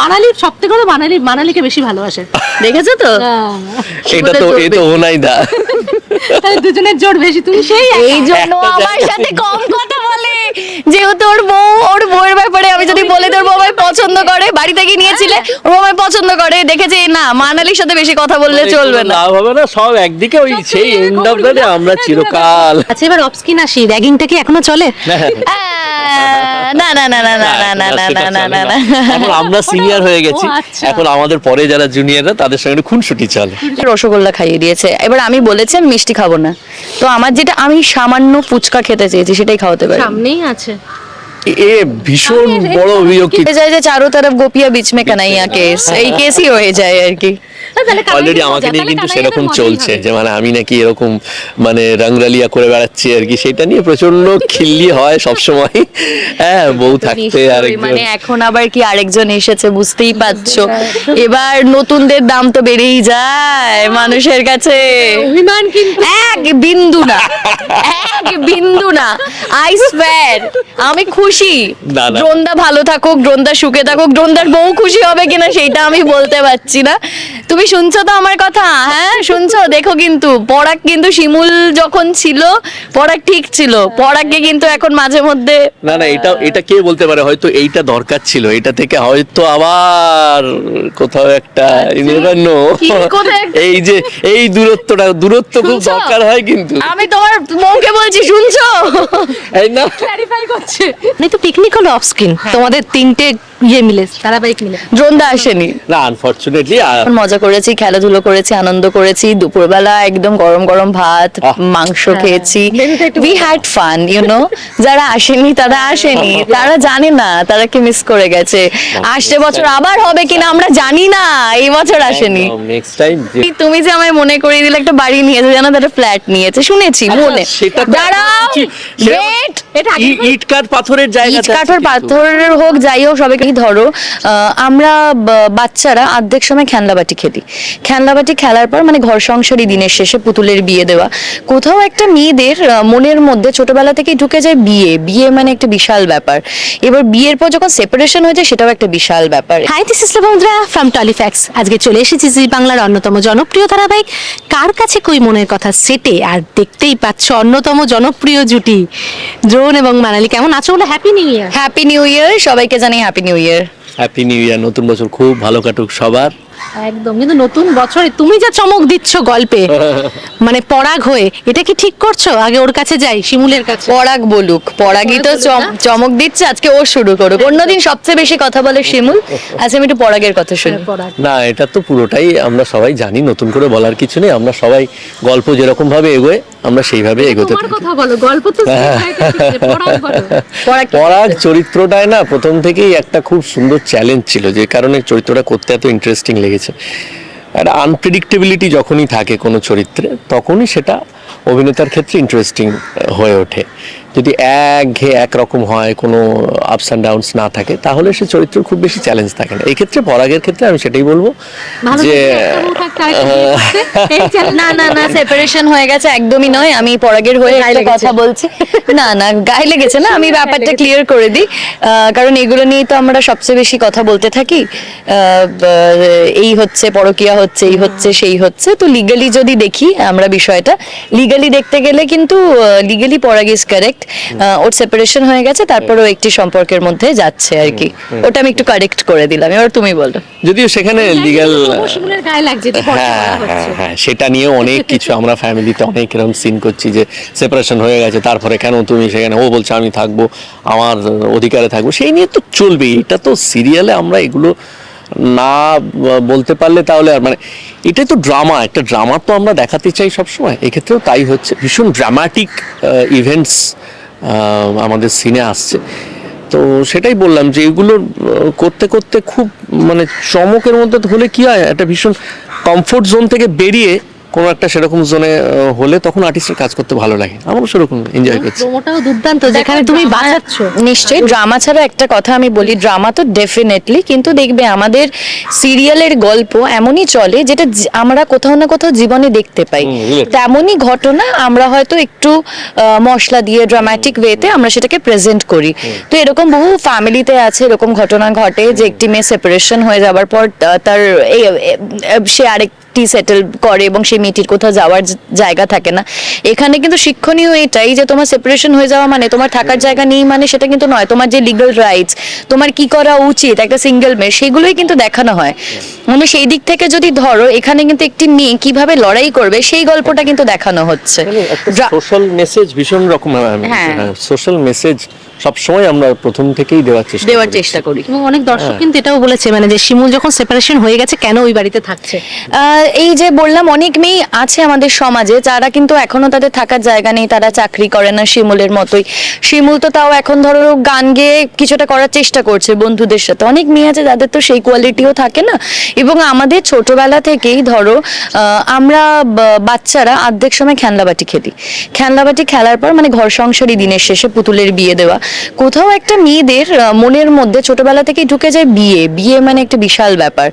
মানালির সব থেকে বড় মানালি মানালিকে বেশি ভালোবাসে। দেখেছ তো? এটা তো এ তো ওনাই দা তাই দুজনের জোর বেশি তুমি সেই এই জন্য আমার সাথে কম কথা বলে। যেহেতু ওর বউ ওর বউয়ের ব্যাপারে আমি যদি বলে তোর বউ পছন্দ করে বাড়ি থেকে নিয়েছিলে ওর বউ পছন্দ করে দেখেছে না মানালির সাথে বেশি কথা বললে চলবে না। লাভ হবে না সব একদিকে ওই সেই এন্ড অফ দ্য আমরা চিরকাল। আচ্ছা এবার অফস্কিন আসি র্যাগিংটা কি এখনও চলে? আহ, না না না না না না না না না না না না। এখন আমরা সিনিয়র হয়ে গেছি। আচ্ছা। এখন আমাদের পরে যারা জুনিয়ররা তাদের সঙ্গে খুন খুনসুটি চলে। রসগোল্লা খাইয়ে দিয়েছে। এবার আমি বলেছি আমি মিষ্টি খাব না। তো আমার যেটা আমি সামান্য ফুচকা খেতে চেয়েছি সেটাই খাওয়াতে পারি। সামনেই আছে। এ ভীষণ বড় বিরক্তি হয়ে যায় যে চারো তরফ গোপিয়া বিচ মে কানাইয়া কেস এই কেসই হয়ে যায় আর কি। অলরেডি আমাকে নিয়ে কিন্তু সেরকম চলছে যে মানে আমি নাকি এরকম মানে রংরালিয়া করে বেড়াচ্ছি আর কি সেটা নিয়ে প্রচণ্ড খিল্লি হয় সব সময় হ্যাঁ বউ থাকতে আর মানে এখন আবার কি আরেকজন এসেছে বুঝতেই পারছ। এবার নতুনদের দাম তো বেড়েই যায় মানুষের কাছে। অভিমান কিন্তু। এক বিন্দু না এক বিন্দু না। আই স্পেয়ার আমি খুশি না, না। ভালো থাকুক ড্রোনদা সুখে থাকুক ড্রোনদার বউ খুশি হবে কিনা সেটা আমি বলতে পারছি না। তুমি শুনছো তো আমার কথা? হ্যাঁ শুনছো? দেখো কিন্তু পরাগ কিন্তু শিমুল যখন ছিল পরাগ ঠিক ছিল। পরাগকে কিন্তু এখন মাঝে মধ্যে না না এটা এটা কে বলতে পারে? হয়তো এইটা দরকার ছিল। এটা থেকে হয়তো আবার কোথাও একটা never know। কি কোথায় একটা- এই যে এই দূরত্বটা দূরত্ব খুব শুনছো? দরকার হয় কিন্তু। আমি তোমার বউকে বলছি শুনছো? এই না। ক্ল্যারিফাই করছে। মানে তো পিকনিক হলো অফ স্ক্রিন তোমাদের তিনটে ইয়ে মিলে ধারাবাহিক মিলে। আসেনি। না আনফরচুনেটলি মজা করেছি খেলাধুলো করেছি আনন্দ করেছি দুপুরবেলা একদম গরম গরম ভাত মাংস খেয়েছি। We had fun you know যারা আসেনি তারা আসেনি। তারা জানে না তারা কি মিস করে গেছে। আসছে বছর আবার হবে কিনা আমরা জানি না এই বছর আসেনি। নেক্সট টাইম তুমি যে আমায় মনে করিয়ে দিলে একটা বাড়ি নিয়েছে জানো তারা ফ্ল্যাট নিয়েছে। শুনেছি মনে। আচ্ছা, দাঁড়াও! এটা আগে ইট কাঠ পাথরের জায়গা ইট কাঠর পাথরের হোক যাই হোক সবাইকে ধরো আহ, আমরা বাচ্চারা অর্ধেক সময় খেলনাবাটি খেলি। খেলনাবাটি খেলার পর মানে ঘর সংসারী দিনের শেষে পুতুলের বিয়ে দেওয়া। কোথাও একটা মেয়েদের মনের মধ্যে ছোটবেলা থেকেই ঢুকে যায় বিয়ে। বিয়ে মানে একটা বিশাল ব্যাপার। এবার বিয়ের পর যখন সেপারেশন হয়ে যায় সেটাও একটা বিশাল ব্যাপার। হাই দিস ইস ফ্রম টলিফ্যাক্স আজকে চলে এসেছি জি বাংলার অন্যতম জনপ্রিয় ধারাবাহিক। কার কাছে কই মনের কথা সেটে? আর দেখতেই পাচ্ছ অন্যতম জনপ্রিয় জুটি। দ্রোণ এবং মানালি কেমন আছো বলে? Happy new year happy new year সবাইকে জানাই happy new year happy new year নতুন বছর খুব ভালো কাটুক সবার। একদম কিন্তু নতুন বছরে তুমি যা চমক দিচ্ছ গল্পে মানে পরাগ হয়ে এটা কি ঠিক করছ? আগে ওর কাছে যাই শিমুলের কাছে। পরাগ বলুক পরাগই তো? চমক দিচ্ছে আজকে ও শুরু করুক। অন্যদিন সবচেয়ে বেশি কথা বলে শিমুল। আজকে আমি একটু পরাগের কথা শুনি। না এটা তো পুরোটাই আমরা সবাই জানি নতুন করে বলার কিছু নেই। আমরা সবাই গল্প যেরকম ভাবে এগোয় আমরা সেইভাবে এগোতে থাকি কথা বলো গল্প তো পরাগ চরিত্রটায় না প্রথম থেকেই একটা খুব সুন্দর চ্যালেঞ্জ ছিল যে কারণে চরিত্রটা করতে এত ইন্টারেস্টিং লেগেছে। একটা আনপ্রেডিক্টেবিলিটি যখনই থাকে কোনো চরিত্রে তখনই সেটা অভিনেতার ক্ষেত্রে ইন্টারেস্টিং হয়ে ওঠে। যদি এক ঘে একরকম হয় কোনো আপস অ্যান্ড ডাউনস না থাকে তাহলে সে চরিত্র খুব বেশি চ্যালেঞ্জ থাকে না। এই ক্ষেত্রে পরাগের ক্ষেত্রে আমি সেটাই বলব যে না না না সেপারেশন হয়ে গেছে একদমই নয়। আমি পরাগের হয়ে লেগেছে। কথা বলছি। না না গায়ে লেগেছে না আমি ব্যাপারটা ক্লিয়ার করে দিই। আহ, কারণ এগুলো নিয়েই তো আমরা সবচেয়ে বেশি কথা বলতে থাকি। আহ, এই হচ্ছে পরকিয়া হচ্ছে এই হচ্ছে সেই হচ্ছে। তো লিগালি যদি দেখি আমরা বিষয়টা লিগালি দেখতে গেলে কিন্তু লিগালি পরাগ ইজ কারেক্ট ওর সেপারেশন হয়ে গেছে তারপরেও একটি সম্পর্কের মধ্যে যাচ্ছে আর কি। ওটা আমি একটু কারেক্ট করে দিলাম। এবার তুমি বলো। যদিও সেখানে লিগ্যাল তবুও গায়ে লাগছে হ্যাঁ হ্যাঁ হ্যাঁ সেটা নিয়ে অনেক কিছু আমরা ফ্যামিলিতে অনেক এরকম সিন করছি যে সেপারেশন হয়ে গেছে তারপরে কেন তুমি সেখানে ও বলছে আমি থাকব আমার অধিকারে থাকব সেই নিয়ে তো চলবে। এটা তো সিরিয়ালে আমরা এগুলো না বলতে পারলে তাহলে আর মানে এটাই তো ড্রামা একটা ড্রামা তো আমরা দেখাতে চাই সবসময়। এক্ষেত্রেও তাই হচ্ছে। ভীষণ ড্রামাটিক ইভেন্টস আমাদের সিনে আসছে। তো সেটাই বললাম যে এগুলো করতে করতে খুব মানে চমকের মধ্যে হলে কি হয়, একটা ভীষণ কমফোর্ট জোন থেকে বেরিয়ে কোনো একটা সেরকম জোনে হলে তখন আর্টিস্টের কাজ করতে ভালো লাগে। আমারও সেরকম এনজয় করছি। প্রোমোটাও দুর্দান্ত যেখানে তুমি বাঁচাচ্ছ। নিশ্চয়ই ড্রামা ছাড়া একটা কথা আমি বলি ড্রামা তো ডেফিনেটলি কিন্তু দেখবে আমাদের সিরিয়ালের গল্প এমনই চলে যেটা আমরা কোথাও না কোথাও জীবনে দেখতে পাই। তেমনই ঘটনা আমরা হয়তো একটু আহ, মশলা দিয়ে ড্রামাটিক ওয়েতে আমরা সেটাকে প্রেজেন্ট করি। তো এরকম বহু ফ্যামিলিতে আছে এরকম ঘটনা ঘটে যে একটি মেয়ে সেপারেশন হয়ে যাবার পর তার সে এ- আরেকটি সেটেল করে এবং সেই মেয়েটির কোথাও যাওয়ার জায়গা থাকে না। এখানে কিন্তু শিক্ষণীয় এটাই যে তোমার সেপারেশন হয়ে যাওয়া মানে তোমার থাকার জায়গা নেই মানে সেটা কিন্তু নয়। তোমার যে লিগাল রাইটস তোমার কি করা উচিত একটা সিঙ্গেল মেয়ে সেগুলোই কিন্তু দেখানো হয়। মানে সেই দিক থেকে যদি ধরো এখানে কিন্তু একটি মেয়ে কীভাবে লড়াই করবে সেই গল্পটা কিন্তু দেখানো হচ্ছে। সোশ্যাল মেসেজ ভীষণ রকম হ্যাঁ। সোশ্যাল মেসেজ সবসময় আমরা প্রথম থেকেই দেওয়ার চেষ্টা দেওয়ার চেষ্টা করি। এবং অনেক দর্শক কিন্তু এটাও বলেছে মানে যে শিমুল যখন সেপারেশন হয়ে গেছে কেন ওই বাড়িতে থাকছে? আহ, এই যে বললাম, অনেক মেয়ে আছে আমাদের সমাজে, যারা কিন্তু এখনও তাদের থাকার জায়গা নেই, তারা চাকরি করে না শিমুলের মতোই। শিমুল তো তাও এখন ধরো গান গেয়ে কিছুটা করার চেষ্টা করছে বন্ধুদের সাথে। অনেক মেয়ে আছে, যাদের তো সেই কোয়ালিটিও থাকে না। এবং আমাদের ছোটবেলা থেকেই ধরো আমরা বাচ্চারা অর্ধেক সময় খেলনাবাটি খেলি। খেলনাবাটি খেলার পর মানে ঘর সংসারই দিনের শেষে পুতুলের বিয়ে দেওয়া। কোথাও একটা মেয়েদের মনের মধ্যে ছোটবেলা থেকেই ঢুকে যায় বিয়ে। বিয়ে মানে একটা বিশাল ব্যাপার।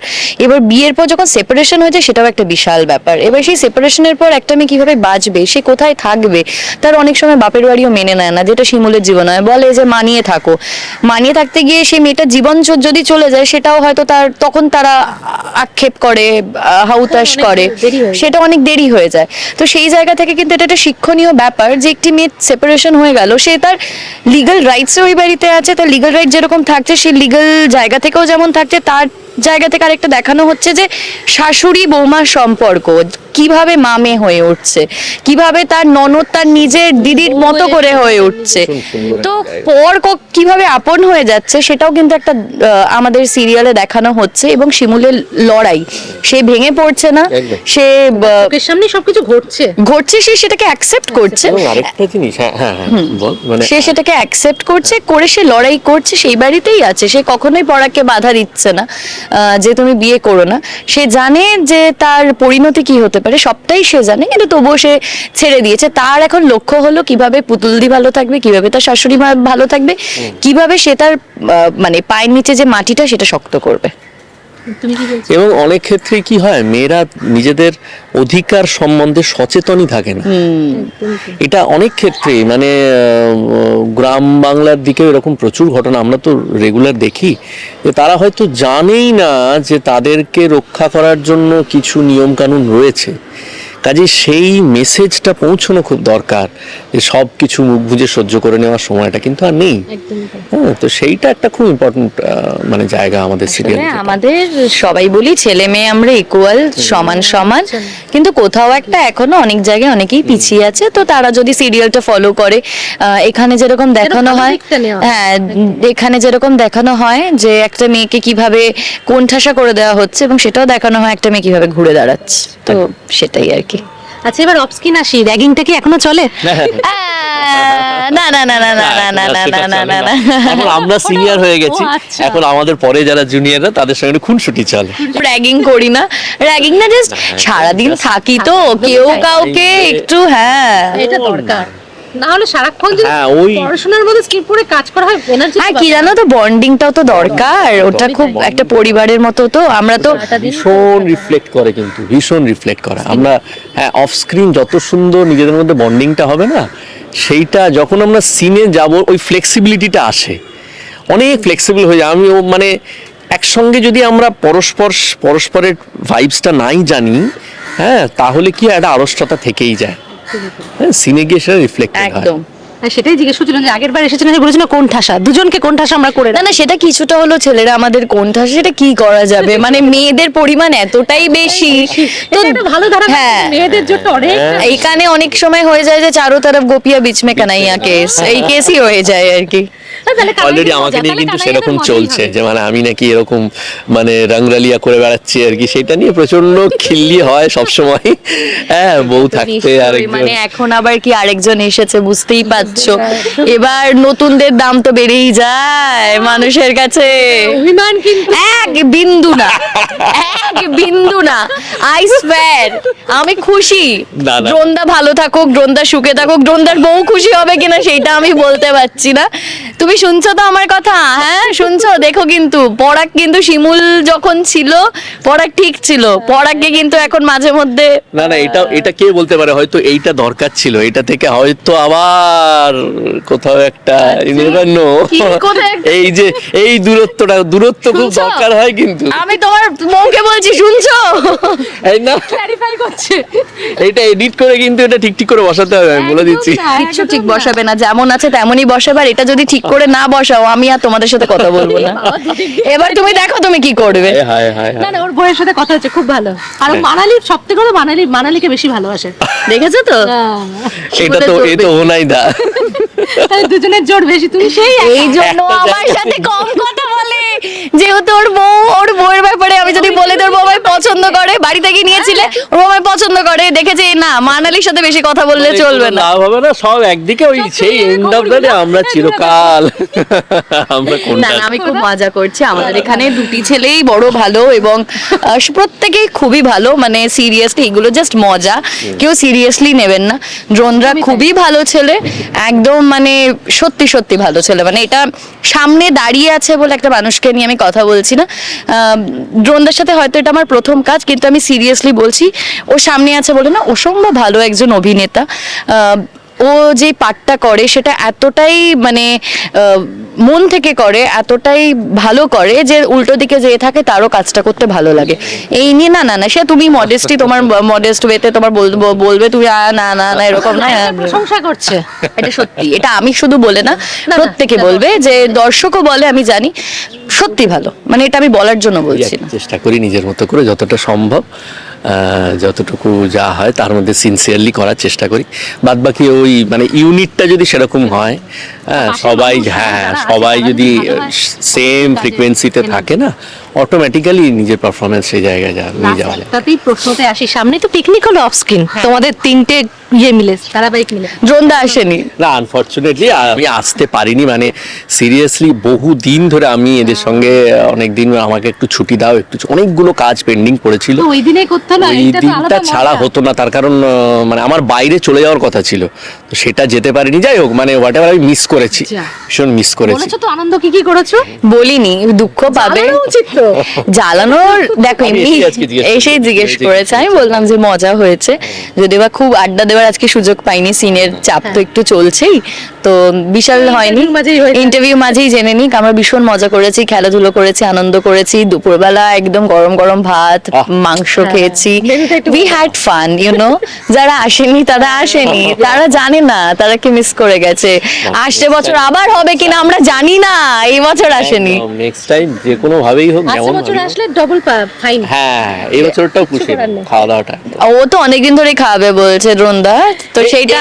এবার বিয়ের পর যখন সেপারেশন হয়ে যায় সেটাও একটা বিশাল ব্যাপার। এবার সেই সেপারেশনের পর একটা মেয়ে কীভাবে বাঁচবে? সে কোথায় থাকবে? তার অনেক সময় বাপের বাড়িও মেনে নেয় না যেটা শিমুলের জীবন হয়। বলে যে মানিয়ে থাকো। মানিয়ে থাকতে গিয়ে সেই মেয়েটার জীবন যদি চলে যায় সেটাও হয়তো তার তখন তারা আক্ষেপ করে আহ, হাউতাশ করে। সেটা অনেক দেরি হয়ে যায়। তো সেই জায়গা থেকে কিন্তু এটা একটা শিক্ষণীয় ব্যাপার যে একটি মেয়ে সেপারেশন হয়ে গেল। সে তার লিগাল রাইটস ওই বাড়িতে আছে। তার লিগ্যাল রাইট যেরকম থাকছে সেই লিগ্যাল জায়গা থেকেও যেমন থাকছে তার জায়গা থেকে আরেকটা দেখানো হচ্ছে যে শাশুড়ি বৌমার সম্পর্ক কীভাবে মামে হয়ে উঠছে কীভাবে তার ননদ তার নিজের দিদির মতো করে হয়ে উঠছে। তো পর কীভাবে আপন হয়ে যাচ্ছে সেটাও কিন্তু একটা আমাদের সিরিয়ালে দেখানো হচ্ছে এবং শিমুলের লড়াই। সে ভেঙে পড়ছে না সে সামনে সবকিছু ঘটছে। ঘটছে সে সেটাকে অ্যাকসেপ্ট করছে। এবং আরেকটা জিনিস হ্যাঁ হ্যাঁ হ্যাঁ মানে সে সেটাকে অ্যাকসেপ্ট করছে করে সে লড়াই করছে সেই বাড়িতেই আছে। সে কখনোই পড়াকে বাধা দিচ্ছে না। যে তুমি বিয়ে করো না সে জানে যে তার পরিণতি কি হতে পারে সবটাই সে জানে কিন্তু তবুও সে ছেড়ে দিয়েছে। তার এখন লক্ষ্য হলো কীভাবে পুতুলদি ভালো থাকবে কীভাবে তার শাশুড়ি মা ভালো থাকবে কীভাবে সে তার মানে পায়ের নিচে যে মাটিটা সেটা শক্ত করবে। এবং অনেক ক্ষেত্রে কি হয় মেয়েরা নিজেদের অধিকার সম্বন্ধে সচেতনই থাকে না। এটা অনেক ক্ষেত্রে মানে গ্রাম বাংলার দিকে এরকম প্রচুর ঘটনা আমরা তো রেগুলার দেখি যে তারা হয়তো জানেই না যে তাদেরকে রক্ষা করার জন্য কিছু নিয়মকানুন রয়েছে। কাজে সেই মেসেজটা পৌঁছানো খুব দরকার যে সব কিছু মুখ বুঝে সহ্য করে নেওয়ার সময়টা কিন্তু আর নেই। হ্যাঁ তো সেইটা একটা খুব ইম্পর্টেন্ট মানে জায়গা আমাদের সিরিয়াল আমাদের সবাই বলি ছেলে মেয়ে আমরা ইকুয়াল সমান সমান। কিন্তু কোথাও একটা এখনও অনেক জায়গায় অনেকেই পিছিয়ে আছে তো তারা যদি সিরিয়ালটা ফলো করে আহ, এখানে যেরকম দেখানো হয় হ্যাঁ এখানে যেরকম দেখানো হয় যে একটা মেয়েকে কীভাবে কোণঠাসা করে দেওয়া হচ্ছে এবং সেটাও দেখানো হয় একটা মেয়ে কীভাবে ঘুরে দাঁড়াচ্ছে। তো সেটাই আর কি। আচ্ছা এবার অফস্কিন আসি। র্যাগিংটা কি এখনও চলে? না না না না না না না না না না না না। এখন আমরা সিনিয়র হয়ে গেছি। আচ্ছা। এখন আমাদের পরে যারা জুনিয়ররা তাদের সঙ্গে একটু খুনসুটি চলে। র্যাগিং করি না। র্যাগিং না জাস্ট সারাদিন থাকি তো কেউ কাউকে একটু হ্যাঁ। এটা দরকার। না হলে সারাক্ষণ যদি হ্যাঁ, ওই- পড়াশোনার মধ্যে স্কিপ করে কাজ করা হয় এনার্জি হ্যাঁ কি জানো তো বন্ডিংটাও তো দরকার। ওটা খুব একটা পরিবারের মতো তো আমরা তো ভীষণ রিফ্লেক্ট করে কিন্তু ভীষণ রিফ্লেক্ট করে। আমরা হ্যাঁ অফ স্ক্রিন যত সুন্দর নিজেদের মধ্যে বন্ডিংটা হবে না সেইটা যখন আমরা সিনে যাব ওই ফ্লেক্সিবিলিটিটা আসে। অনেক ফ্লেক্সিবল হয়ে যায়। আমি ও মানে একসঙ্গে যদি আমরা পরস্পর পরস্পরের ভাইবসটা নাই জানি হ্যাঁ তাহলে কি একটা আড়ষ্টতা থেকেই যায়। সিনে গিয়ে সেটা রিফ্লেক্ট হয় একদম। হ্যাঁ, সেটাই জিজ্ঞেস করছিলাম যে আগের বার এসেছিলেন যে বলেছিল কোন ঠাসা? দুজনকে কোন ঠাসা আমরা করে না না সেটা কিছুটা হলো ছেলেরা আমাদের কোন ঠাসা সেটা কি করা যাবে? মানে মেয়েদের পরিমাণ এতটাই বেশি। তো ভালো ধারা হ্যাঁ। মেয়েদের জন্য অনেক এইখানে অনেক সময় হয়ে যায় যে চারো তরফ গোপিয়া বিচ মে কানাইয়া কেস এই কেসই হয়ে যায় আর কি। অলরেডি আমাকে নিয়ে কিন্তু সেরকম চলছে যে মানে আমি নাকি এরকম মানে রংরালিয়া করে বেড়াচ্ছি আর কি সেটা নিয়ে প্রচণ্ড খিল্লি হয় সব সময় হ্যাঁ বউ থাকতে আর মানে এখন আবার কি আরেকজন এসেছে বুঝতেই পারছ। এবার নতুনদের দাম তো বেড়েই যায় মানুষের কাছে। অভিমান কিন্তু। এক বিন্দু না। এক কি বিন্দু না আই স্পেয়ার আমি খুশি। না, না। ড্রোনদা ভালো থাকুক ড্রোনদা সুখে থাকুক ড্রোনদার বউ খুশি হবে কিনা সেইটা আমি বলতে পারছি না। তুমি শুনছো তো আমার কথা? হ্যাঁ শুনছো? দেখো কিন্তু পরাগ কিন্তু শিমুল যখন ছিল পরাগ ঠিক ছিল। পরাগকে কিন্তু এখন মাঝে মধ্যে না না এটা এটা কে বলতে পারে? হয়তো এইটা দরকার ছিল। এটা থেকে হয়তো আবার কোথাও একটা never know। কি, কোথায় এই যে এই দূরত্বটা দূরত্ব খুব শুনছো? দরকার হয় কিন্তু। আমি তোমার বউকে বলছি শুনছো? এই না। ক্ল্যারিফাই করছে। এটা এডিট করে কিন্তু এটা ঠিক ঠিক করে বসাতে হবে আমি বলে দিচ্ছি। কিচ্ছু ঠিক বসাবে না যেমন আছে তেমনই বসাবে আর এটা যদি ঠিক করে না বসাও আমি আর তোমাদের সাথে কথা বলব না। এবার তুমি দেখো তুমি কি করবে। হায় হায় হায় না না ওর বইয়ের সাথে কথা হচ্ছে খুব ভালো। আর মানালি সব থেকে বড় মানালি মানালিকে বেশি ভালোবাসে। দেখেছ তো? এটা তো এ তো ওনাই দা। তাহলে দুজনের জোর বেশি তুমি সেই। এই জন্য আমার সাথে কম কথা যেহেতু ওর বউ ওর বউয়ের ব্যাপারে আমি যদি বলে তোর বউ পছন্দ করে বাড়ি থেকে নিয়েছিলে ওর বউ পছন্দ করে দেখেছে না মানালির সাথে বেশি কথা বললে চলবে না। লাভ হবে না সব একদিকে ওই সেই এন্ড অফ দ্য আমরা চিরকাল। আমরা না কোনটা? না আমি খুব মজা করছি। আমাদের এখানে দুটি ছেলেই বড় ভালো এবং প্রত্যেকেই খুবই ভালো। মানে সিরিয়াসলি এগুলো জাস্ট মজা। কেউ সিরিয়াসলি নেবেন না। ড্রোনরা খুবই ভালো ছেলে। একদম মানে সত্যি সত্যি ভালো ছেলে। মানে এটা সামনে দাঁড়িয়ে আছে বলে একটা মানুষকে নিয়ে আমি কথা বলছি না। ড্রোনদের সাথে হয়তো এটা আমার প্রথম কাজ, কিন্তু আমি সিরিয়াসলি বলছি, ও সামনে আছে বলে না অসম্ভব ভালো একজন অভিনেতা। ও যে পাঠটা করে সেটা এতটাই মানে মন থেকে করে এতটাই ভালো করে যে উল্টো দিকে যে থাকে তারও কাজটা করতে ভালো লাগে। এই নিয়ে না না না সে তুমি মডেস্টি তোমার মডেস্ট ওয়েতে তোমার বল- বলবে তুমি "আ, না না না এরকম না প্রশংসা করছে। এটা সত্যি এটা আমি শুধু বলে না প্রত্যেকে বলবে যে দর্শকও বলে আমি জানি সত্যি ভালো। মানে এটা আমি বলার জন্য বলছি চেষ্টা করি নিজের মতো করে যতটা সম্ভব। যতটুকু যা হয় তার মধ্যে সিনসিয়ারলি করার চেষ্টা করি। বাদ বাকি ওই মানে ইউনিটটা যদি সেরকম হয় হ্যাঁ সবাই হ্যাঁ সবাই যদি সেম ফ্রিকোয়েন্সিতে থাকে না অটোমেটিক্যালি নিজের পারফরমেন্স সেই জায়গায় নিয়ে যাওয়া যায়। তাতেই প্রশ্নতে আসি সামনে তো টেকনিক্যাল হলো অফ স্ক্রিন তোমাদের তিনটে ইয়ে মিলে ধারাবাহিক মিলে। দ্রোনদা আসেনি। না আনফর্চুনেটলি আমি আসতে পারিনি মানে সিরিয়াসলি বহু দিন ধরে আমি এদের সঙ্গে অনেক দিন আমাকে একটু ছুটি দাও একটু অনেকগুলো কাজ পেন্ডিং পড়েছিল। তো ওই দিনে করতে হলো ওই দিনটা ছাড়া হতো না তার কারণ মানে আমার বাইরে চলে যাওয়ার কথা ছিল। তো সেটা যেতে পারিনি। যাই হোক মানে হোয়াট এভার আমি মিস করেছি। ভীষণ মিস করেছি। বলেছ তো আনন্দ কি কি করেছ? বলিনি দুঃখ পাবে। উচিত তো। জ্বালানোর দেখো এমনি এসেই জিজ্ঞেস করেছি। আমি বললাম যে মজা হয়েছে। যদি বা খুব আড্ডা দেওয়ার আজকে সুযোগ পাইনি সিনের চাপ তো একটু চলছেই। তো বিশাল হয়নি। হয়ে। ইন্টারভিউ মাঝেই জেনে নিক। আমরা ভীষণ মজা করেছি খেলাধুলো করেছি আনন্দ করেছি দুপুরবেলা একদম গরম গরম ভাত মাংস হ্যাঁ, খেয়েছি। We had fun you know যারা আসেনি তারা আসেনি। তারা জানে না তারা কি মিস করে গেছে। আসছে বছর আবার হবে কিনা আমরা জানি না এই বছর আসেনি। নেক্সট টাইম যে কোনো ভাবেই হোক যেমন বছর আসলে ডবল ফাইন হ্যাঁ এই বছরটাও খুশি। খাওয়া দাওয়াটা ও তো অনেকদিন ধরে খাবে বলছে দ্রোনদা। তো সেইটা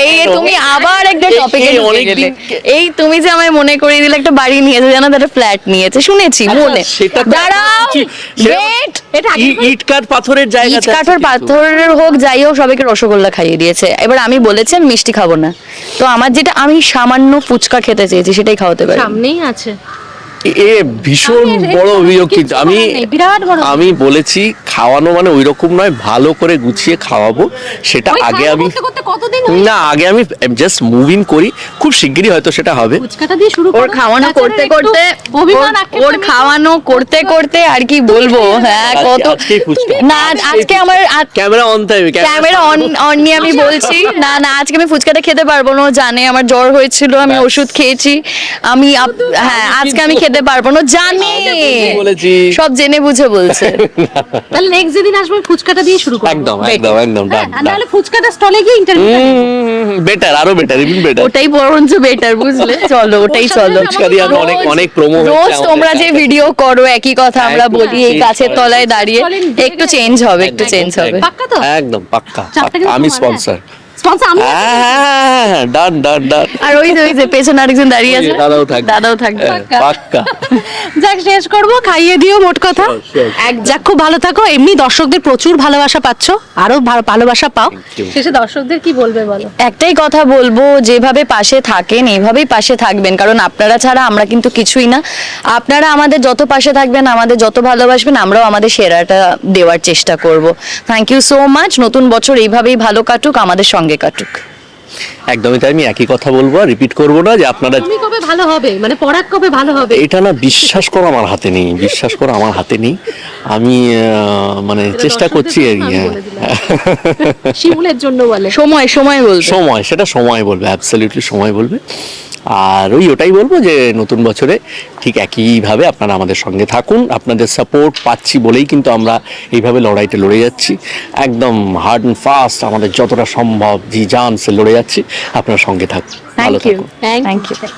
এই? তুমি আবার একটা এই- টপিকে এই ঢুকে গেলে। এই তুমি যে আমায় মনে করিয়ে দিলে একটা বাড়ি নিয়েছে জানো একটা ফ্ল্যাট নিয়েছে শুনেছি আচ্ছা, মনে দাঁড়াও কিছু- এটা ইট কাঠ পাথরের জায়গা ইট কাঠের পাথরের হোক যাই হোক সবাইকে রসগোল্লা খাইয়ে দিয়েছে। এবার আমি বলেছি আমি মিষ্টি খাব না। তো আমার যেটা আমি সামান্য ফুচকা খেতে চেয়েছি সেটাই খাওয়াতে পারি। সামনেই আছে। এ ভীষণ বড় অভিযোগ কিন্তু। আমি বিরাট বড় আমি বলেছি খাওয়ানো মানে ওই রকম নয় ভালো করে গুছিয়ে খাওয়াবো। সেটা আগে আমি না আগে আমি জাস্ট মুভ ইন করি। খুব শিগগিরই হয়তো সেটা হবে। শুরু ওর খাওয়ানো করতে করতে ওর- খাওয়ানো করতে করতে আর কি বলব? হ্যাঁ কত না আজকে আমার ক্যামেরা অন থাকবে ক্যামেরা অন অন নিয়ে আমি বলছি। না না আজকে আমি ফুচকাটা খেতে পারব না জানে আমার জ্বর হয়েছিল আমি ওষুধ খেয়েছি। আমি হ্যাঁ আজকে আমি খেতে পারব না জানে। বলেছি। সব জেনে বুঝে বলছে। তাহলে নেক্সট যেদিন আসবে ফুচকাটা দিয়ে শুরু করব। একদম একদম একদম ডান তাহলে ফুচকাটা স্টলে গিয়ে ইন্টারভিউ বেটার আরও বেটার ইভিন বেটার ওটাই বরঞ্চ বেটার বুঝলে? চলো ওটাই চলো। ফুচকা দিয়ে আমরা অনেক অনেক প্রোমো রোজ তোমরা যে ভিডিও করো একই কথা আমরা বলি এই গাছের তলায় দাঁড়িয়ে একটু চেঞ্জ হবে একটু চেঞ্জ হবে। পাক্কা তো? একদম পাক্কা। আমি স্পন্সর স্পন্সর আমি ডান ডান ডান। আর ওই যে ওই যে পেছনে আরেকজন দাঁড়িয়ে আছে। দাদাও থাকবে। দাদাও থাকবে। পাক্কা। যাক শেষ করব। খাইয়ে দিও মোট কথা। Sure, sure. এক যাক খুব ভালো থাকো। এমনি দর্শকদের প্রচুর ভালোবাসা পাচ্ছো। আরও ভালোবাসা পাও। শেষে দর্শকদের কি বলবে বলো? একটাই কথা বলব যেভাবে পাশে থাকেন এইভাবেই পাশে থাকবেন। কারণ আপনারা ছাড়া আমরা কিন্তু কিছুই না। আপনারা আমাদের যত পাশে থাকবেন আমাদের যত ভালোবাসবেন আমরাও আমাদের সেরাটা দেওয়ার চেষ্টা করব। থ্যাংক ইউ সো মাচ নতুন বছর এইভাবেই ভালো কাটুক। আমাদের সঙ্গে কাটুক। একদমই তাই আমি একই কথা বলব আর রিপিট করব না যে আপনারা তুমি কবে ভালো হবে? মানে পরাগ কবে ভালো হবে? এটা না বিশ্বাস করো আমার হাতে নেই বিশ্বাস করো আমার হাতে নেই। আমি আহ, মানে চেষ্টা করছি আর কি হ্যাঁ। শিমুলের জন্য বলে। সময় সময় বলবে। সময় সেটা সময় বলবে অ্যাবসলিউটলি সময় বলবে। আর ওই ওটাই বলব যে নতুন বছরে ঠিক একইভাবে আপনারা আমাদের সঙ্গে থাকুন। আপনাদের সাপোর্ট পাচ্ছি বলেই কিন্তু আমরা এইভাবে লড়াইতে লড়ে যাচ্ছি। একদম হার্ড অ্যান্ড ফাস্ট আমাদের যতটা সম্ভব জি জানসে লড়ে যাচ্ছি। আপনার সঙ্গে থাকুন। ভালো থাকুন। Thank you